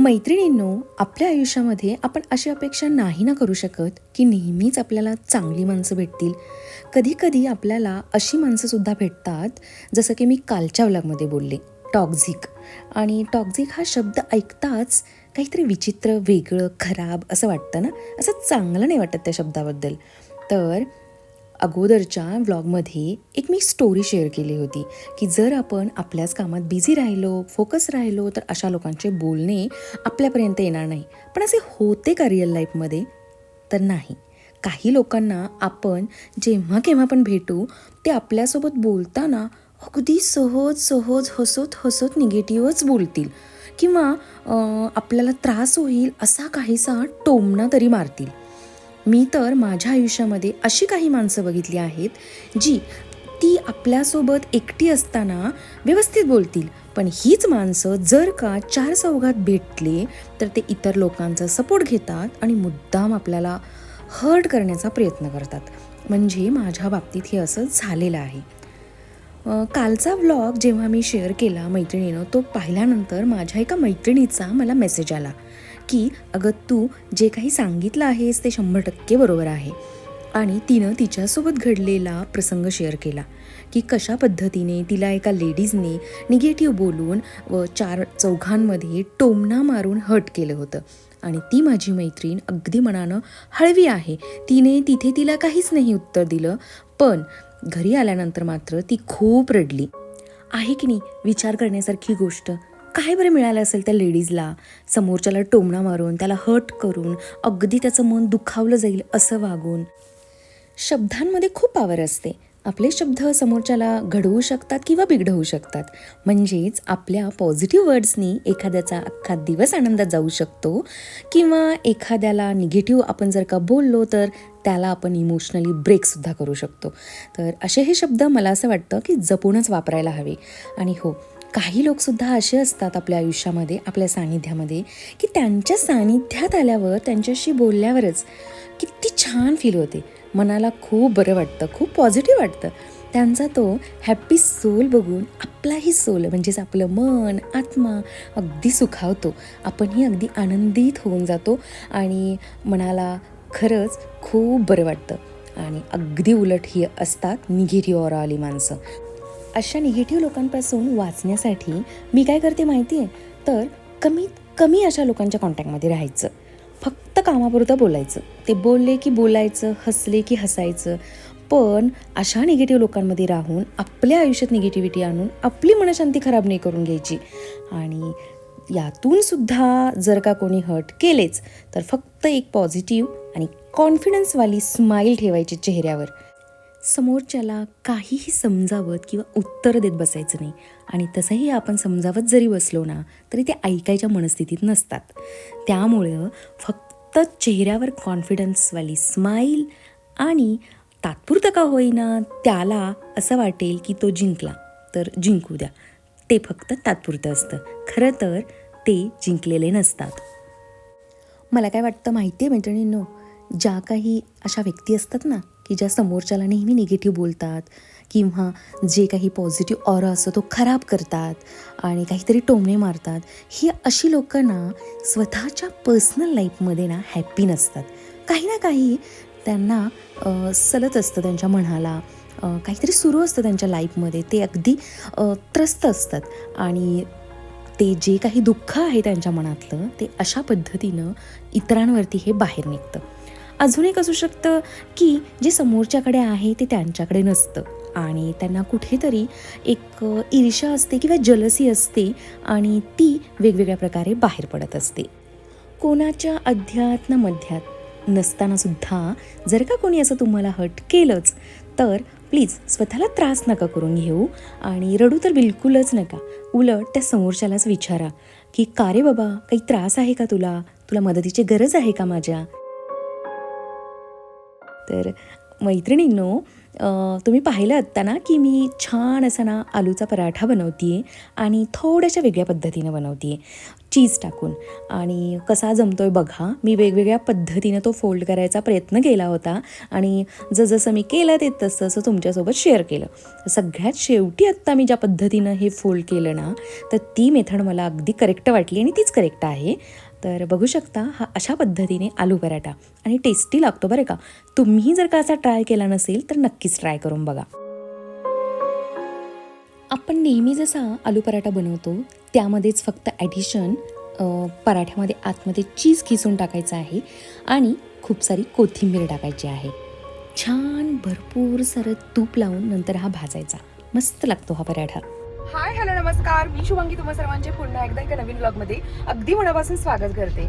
मैत्रिणींनो आपल्या आयुष्यामध्ये आपण अशी अपेक्षा नाही ना करू शकत की नेहमीच आपल्याला चांगली माणसं भेटतील. कधीकधी आपल्याला अशी माणसंसुद्धा भेटतात जसं की मी कालच्या व्लॉगमध्ये बोलले टॉक्झिक आणि टॉक्झिक हा शब्द ऐकताच काहीतरी विचित्र वेगळं खराब असं वाटतं ना? असं चांगलं नाही वाटत त्या शब्दाबद्दल. तर अगोदरच्या व्लॉगमध्ये एक मी स्टोरी शेअर केली होती की जर आपण आपल्याच कामात बिझी राहिलो फोकस राहिलो तर अशा लोकांचे बोलणे आपल्यापर्यंत येणार नाही. पण असे होते का रिअल लाईफमध्ये तर नाही. काही लोकांना आपण जेव्हा केव्हा पण भेटू ते आपल्यासोबत बोलताना अगदी सहज सहज हसत हसत निगेटिव्हच बोलतील. किंवा आपल्याला त्रास होईल असा काहीसा टोमणा तरी मारतील. मी तर माझ्या आयुष्यामध्ये अशी काही माणसं बघितली आहेत जी ती आपल्यासोबत एकटी असताना व्यवस्थित बोलतील. पण हीच माणसं जर का चार चौघात भेटले तर ते इतर लोकांचा सपोर्ट घेतात आणि मुद्दाम आपल्याला हर्ट करण्याचा प्रयत्न करतात. म्हणजे माझ्या बाबतीत हे असं झालेलं आहे. कालचा व्लॉग जेव्हा मी शेअर केला मैत्रिणीनं तो पाहिल्यानंतर माझ्या एका मैत्रिणीचा मला मेसेज आला. की अगं तू जे काही सांगितलं आहेस ते शंभर टक्के बरोबर आहे. आणि तिनं तिच्यासोबत घडलेला प्रसंग शेअर केला की कशा पद्धतीने तिला एका लेडीजने निगेटिव्ह बोलून व चार चौघांमध्ये टोमणा मारून हट केलं होतं. आणि ती माझी मैत्रीण अगदी मनानं हळवी आहे. तिने तिथे तिला काहीच नाही उत्तर दिलं पण घरी आल्यानंतर मात्र ती खूप रडली. आहे की नाही? विचार करण्यासारखी गोष्ट. काय बरं मिळालं असेल त्या लेडीजला समोरच्याला टोमणा मारून त्याला हर्ट करून अगदी त्याचं मन दुखावलं जाईल असं वागून. शब्दांमध्ये खूप पावर असते. आपले शब्द समोरच्याला घडवू शकतात किंवा बिघडवू शकतात. म्हणजेच आपल्या पॉझिटिव्ह वर्ड्सनी एखाद्याचा अख्खा दिवस आनंदात जाऊ शकतो किंवा एखाद्याला निगेटिव्ह आपण जर का बोललो तर त्याला आपण इमोशनली ब्रेकसुद्धा करू शकतो. तर असे हे शब्द मला असं वाटतं की जपूनच वापरायला हवे. आणि हो काही लोकसुद्धा असे असतात आपल्या आयुष्यामध्ये आपल्या सानिध्यामध्ये की त्यांच्या सानिध्यात आल्यावर त्यांच्याशी बोलल्यावरच किती छान फील होते. मनाला खूप बरं वाटतं खूप पॉझिटिव्ह वाटतं. त्यांचा तो हॅप्पी सोल बघून आपलाही सोल म्हणजेच आपलं मन आत्मा अगदी सुखावतो. आपणही अगदी आनंदित होऊन जातो आणि मनाला खरंच खूप बरं वाटतं. आणि अगदी उलट ही असतात निघेरी ऑरा आली माणसं. अशा निगेटिव्ह लोकांपासून वाचण्यासाठी मी काय करते माहिती आहे तर कमीत कमी अशा लोकांच्या कॉन्टॅक्टमध्ये राहायचं. फक्त कामापुरतं बोलायचं. ते बोलले की बोलायचं हसले की हसायचं. पण अशा निगेटिव्ह लोकांमध्ये राहून आपल्या आयुष्यात निगेटिव्हिटी आणून आपली मनशांती खराब नाही करून घ्यायची. आणि यातून सुद्धा जर का कोणी हर्ट केलेच तर फक्त एक पॉझिटिव्ह आणि कॉन्फिडन्सवाली स्माईल ठेवायची चेहऱ्यावर. समोरच्याला काहीही समजावत किंवा उत्तर देत बसायचं नाही. आणि तसंही आपण समजावत जरी बसलो ना तरी ते ऐकायच्या मनस्थितीत नसतात. त्यामुळं फक्त चेहऱ्यावर कॉन्फिडन्सवाली स्माईल आणि तात्पुरतं का होईना त्याला असं वाटेल की तो जिंकला तर जिंकू द्या. ते फक्त तात्पुरतं असतं. खरं तर ते जिंकलेले नसतात. मला काय वाटतं माहिती आहे मैत्रिणींनो ज्या काही अशा व्यक्ती असतात ना की ज्या समोरच्याला नेहमी निगेटिव्ह बोलतात किंवा जे काही पॉझिटिव्ह ऑरा असतो तो खराब करतात आणि काहीतरी टोमणे मारतात ही अशी लोकं ना स्वतःच्या पर्सनल लाईफमध्ये ना हॅप्पी नसतात. काही ना काही त्यांना सलत असतं त्यांच्या मनाला काहीतरी सुरू असतं त्यांच्या लाईफमध्ये ते अगदी त्रस्त असतात आणि ते जे काही दुःख आहे त्यांच्या मनातलं ते अशा पद्धतीनं इतरांवरती हे बाहेर निघतं. अजून एक असू शकतं की जे समोरच्याकडे आहे ते त्यांच्याकडे नसतं. आणि त्यांना कुठेतरी एक ईर्षा असते किंवा जलसी असते आणि ती वेगवेगळ्या प्रकारे बाहेर पडत असते. कोणाच्या अध्यात ना मध्यात नसतानासुद्धा जर का कोणी असं तुम्हाला हट केलंच तर प्लीज स्वतःला त्रास नका करून घेऊ आणि रडू तर बिलकुलच नका. उलट त्या समोरच्यालाच विचारा की का रे बाबा काही त्रास आहे का तुला? तुला मदतीची गरज आहे का माझ्या? तर मैत्रिणींनो तुम्ही पाहिलं आत्ता ना की मी छान असा ना आलूचा पराठा बनवते आहे आणि थोड्याशा वेगळ्या पद्धतीनं बनवते आहे चीज टाकून. आणि कसा जमतो आहे बघा मी वेगवेगळ्या पद्धतीनं तो फोल्ड करायचा प्रयत्न केला होता आणि जसं मी केलं ते तसं तसं तुमच्यासोबत शेअर केलं. सगळ्यात शेवटी आत्ता मी ज्या पद्धतीनं हे फोल्ड केलं ना तर ती मेथड मला अगदी करेक्ट वाटली आणि तीच करेक्ट आहे. तर बघू शकता हा अशा पद्धतीने आलू पराठा. आणि टेस्टी लागतो बरं का. तुम्ही जर का असा ट्राय केला नसेल तर नक्कीच ट्राय करून बघा. आपण नेहमी जसा आलू पराठा बनवतो त्यामध्येच फक्त ॲडिशन पराठ्यामध्ये आतमध्ये चीज खिसून टाकायचं आहे आणि खूप सारी कोथिंबीर टाकायची आहे. छान भरपूर सारं तूप लावून नंतर हा भाजायचा. मस्त लागतो हा पराठा. हाय हॅलो नमस्कार. मी शुभांगी तुम्हा सर्वांचे पुन्हा एकदा एका नवीन ब्लॉगमध्ये अगदी मनापासून स्वागत करते.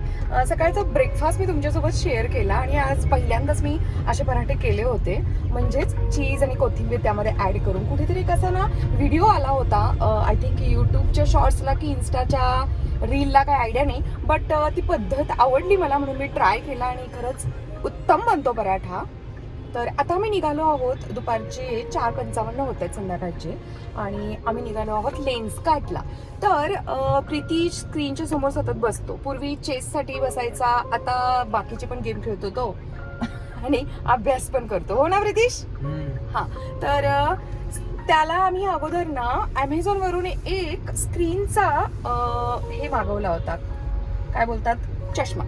सकाळचा ब्रेकफास्ट मी तुमच्यासोबत शेअर केला आणि आज पहिल्यांदाच मी असे पराठे केले होते. म्हणजेच चीज आणि कोथिंबीर त्यामध्ये ॲड करून. कुठेतरी कसा ना व्हिडिओ आला होता. आय थिंक यूट्यूबच्या शॉर्ट्सला की इन्स्टाच्या रीलला काय आयडिया नाही. बट ती पद्धत आवडली मला म्हणून मी ट्राय केला आणि खरंच उत्तम बनतो पराठा. तर आता आम्ही निघालो आहोत दुपारचे चार पंचावन्न होत आहेत संध्याकाळचे आणि आम्ही निघालो आहोत लेन्स काटला तर प्रीती स्क्रीनच्या समोर सतत बसतो. पूर्वी चेससाठी बसायचा आता बाकीचे पण गेम खेळतो तो. आणि अभ्यास पण करतो. हो ना प्रितीश? हा. तर त्याला आम्ही अगोदर ना अमेझॉन वरून एक स्क्रीनचा हे मागवला होता. काय बोलतात? चष्मा.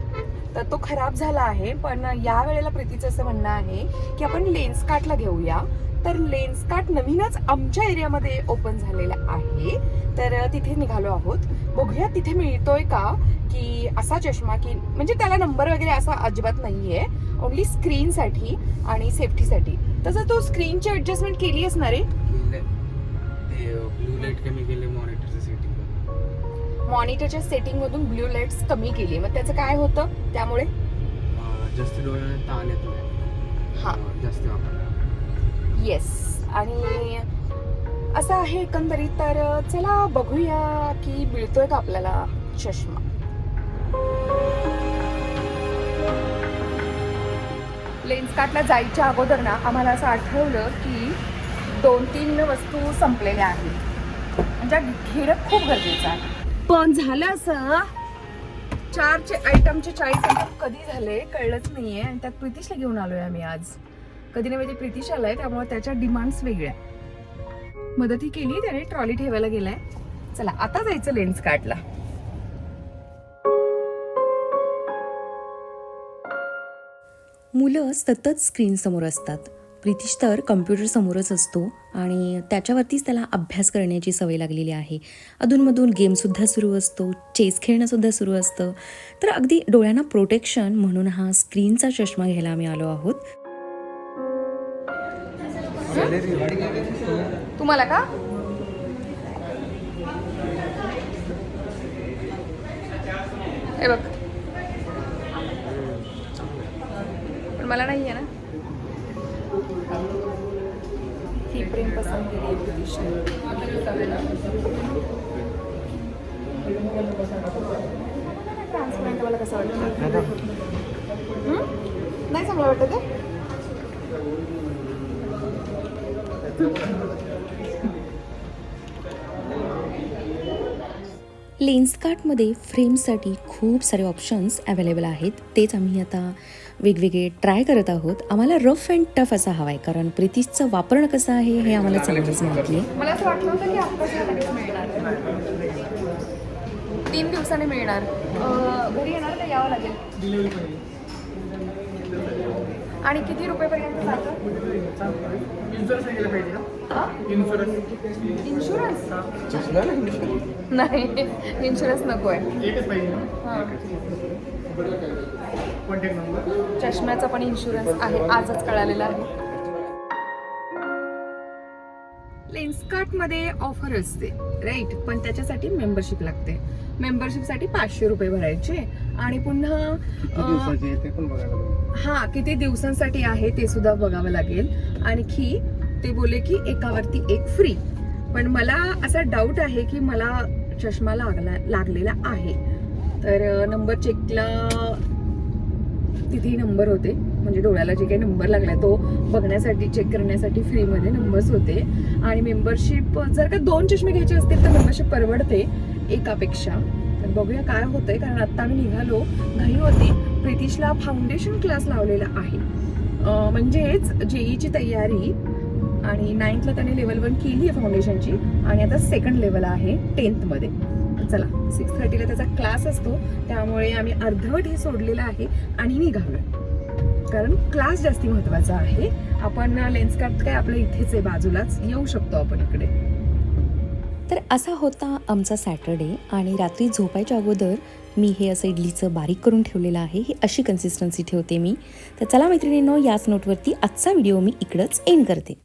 तर तो खराब झाला आहे. पण या वेळेला प्रीतीचं असं म्हणणं आहे की आपण लेन्सकार्टला घेऊया. तर लेन्सकार्ट नवीनच आमच्या एरियामध्ये ओपन झालेला आहे. तर तिथे निघालो आहोत. बघूया तिथे मिळतोय का? की असा चष्मा की म्हणजे त्याला नंबर वगैरे असा अजिबात नाही आहे ओन्ली स्क्रीनसाठी आणि सेफ्टीसाठी तसं तू स्क्रीनची ऍडजस्टमेंट केली असणार आहे? ब्लू लाइट मॉनिटरच्या सेटिंगमधून ब्ल्यू लाईट्स कमी केली. मग त्याचं काय होतं? त्यामुळे? जास्त डोळ्याला ताण येत हा. जास्त वापर. येस आणि असं आहे एकंदरीत तर चला बघूया की मिळतोय का आपल्याला चष्मा. लेन्स कार्टला जायच्या अगोदर ना आम्हाला असं आठवलं की दोन तीन वस्तू संपलेल्या आहेत. म्हणजे घेणं खूप गरजेचं आहे. पण झालं असं चारचे आयटमचे चाळीस आयटम कधी झाले कळलंच नाहीये. आणि त्यात प्रितीशला घेऊन आलोय आम्ही आज. कधी नाही म्हणजे प्रितीश आलाय त्यामुळे त्याच्या डिमांड्स वेगळ्या मदती केली त्याने ट्रॉली ठेवायला गेलाय. चला आता जायचं लेन्स कार्टला. मुलं सतत स्क्रीनसमोर असतात. प्रितीश तर कम्प्युटर समोरच असतो आणि त्याच्यावरतीच त्याला अभ्यास करण्याची सवय लागलेली आहे. अधूनमधून गेमसुद्धा सुरू असतो चेस खेळणंसुद्धा सुरू असतं. तर अगदी डोळ्यांना प्रोटेक्शन म्हणून हा स्क्रीनचा चष्मा घ्यायला आम्ही आलो आहोत. तुम्हाला का? हे बघ. पण मला नाही आहे ना. ही प्रेम पसंत. ट्रान्सपरंट मला कसं वाटतं? नाही चांगलं वाटत ते लेन्सकार्टमध्ये फ्रेमसाठी खूप सारे ऑप्शन्स अवेलेबल आहेत तेच आम्ही आता वेगवेगळे ट्राय करत आहोत. आम्हाला रफ अँड टफ असा हवा आहे कारण प्रितिशचं वापरणं कसं आहे हे आम्हाला चांगलंच माहिती आहे तीन दिवसांनी मिळणार. अं, घरी येणार का यावं लागेल? आणि किती रुपयेपर्यंत जातं? इन्शुरन्स नाही इन्शुरन्स नको आहे हां. चष्म्याचा पण इन्शुरन्स आहे आजच कळालेला आहे. लेन्सकार्टमध्ये ऑफर असते राईट पण त्याच्यासाठी मेंबरशिप लागते. मेंबरशिपसाठी पाचशे रुपये भरायचे आणि पुन्हा. हा किती दिवसांसाठी आहे ते सुद्धा बघावं लागेल. आणखी ते बोले की एकावरती एक फ्री पण मला असा डाऊट आहे की मला चष्मा लागला लागलेला आहे. तर नंबर चेकला तिथेही नंबर होते. म्हणजे डोळ्याला जे काही नंबर लागला तो बघण्यासाठी चेक करण्यासाठी फ्रीमध्ये नंबर्स होते. आणि मेंबरशिप जर का दोन चष्मे घ्यायचे असतील तर मेंबरशिप परवडते एकापेक्षा तर बघूया काय होतंय कारण आत्ता आम्ही निघालो घाई होती. प्रितिशला फाउंडेशन क्लास लावलेला आहे. म्हणजेच म्हणजेच जेईची तयारी आणि नाईन्थला त्याने लेवल वन केली आहे फाउंडेशनची आणि आता सेकंड लेवल आहे टेन्थमध्ये चला सिक्स थर्टीला त्याचा क्लास असतो त्यामुळे आम्ही अर्धवट हे सोडलेलं आहे आणि निघालो. कारण क्लास जास्ती महत्त्वाचा आहे. आपण लेन्सकार्ट काय आपलं इथेच आहे बाजूलाच येऊ शकतो आपण इकडे. तर असा होता आमचा सॅटर्डे आणि रात्री झोपायच्या अगोदर मी हे असं इडलीचं बारीक करून ठेवलेलं आहे. ही अशी कन्सिस्टन्सी ठेवते मी. तर चला मैत्रिणींनो याच नोटवरती आजचा व्हिडिओ मी इकडंच एंड करते.